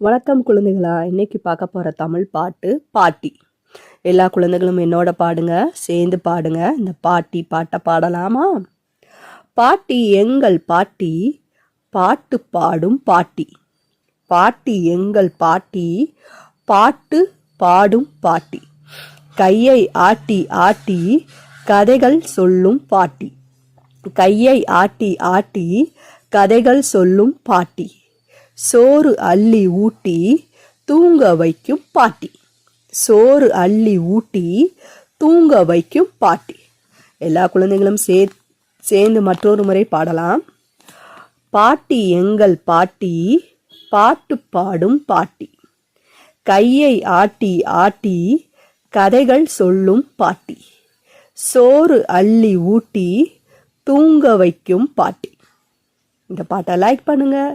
வணக்கம் குழந்தைகளா. இன்னைக்கு பார்க்க போகிற தமிழ் பாட்டு பாட்டி. எல்லா குழந்தைகளும் என்னோட பாடுங்க சேர்ந்து பாடுங்க. இந்த பாட்டி பாட்டை பாடலாமா? பாட்டி எங்கள் பாட்டி பாட்டு பாடும் பாட்டி. பாட்டி எங்கள் பாட்டி பாட்டு பாடும் பாட்டி. கையை ஆட்டி ஆட்டி கதைகள் சொல்லும் பாட்டி. கையை ஆட்டி ஆட்டி கதைகள் சொல்லும் பாட்டி. சோறு அள்ளி ஊட்டி தூங்க வைக்கும் பாட்டி. சோறு அள்ளி ஊட்டி தூங்க வைக்கும் பாட்டி. எல்லா குழந்தைகளும் சே சேர்ந்து மற்றொரு முறை பாடலாம். பாட்டி எங்கள் பாட்டி பாட்டு பாடும் பாட்டி. கையை ஆட்டி ஆட்டி கதைகள் சொல்லும் பாட்டி. சோறு அள்ளி ஊட்டி தூங்க வைக்கும் பாட்டி. இந்த பாட்டை லைக் பண்ணுங்கள்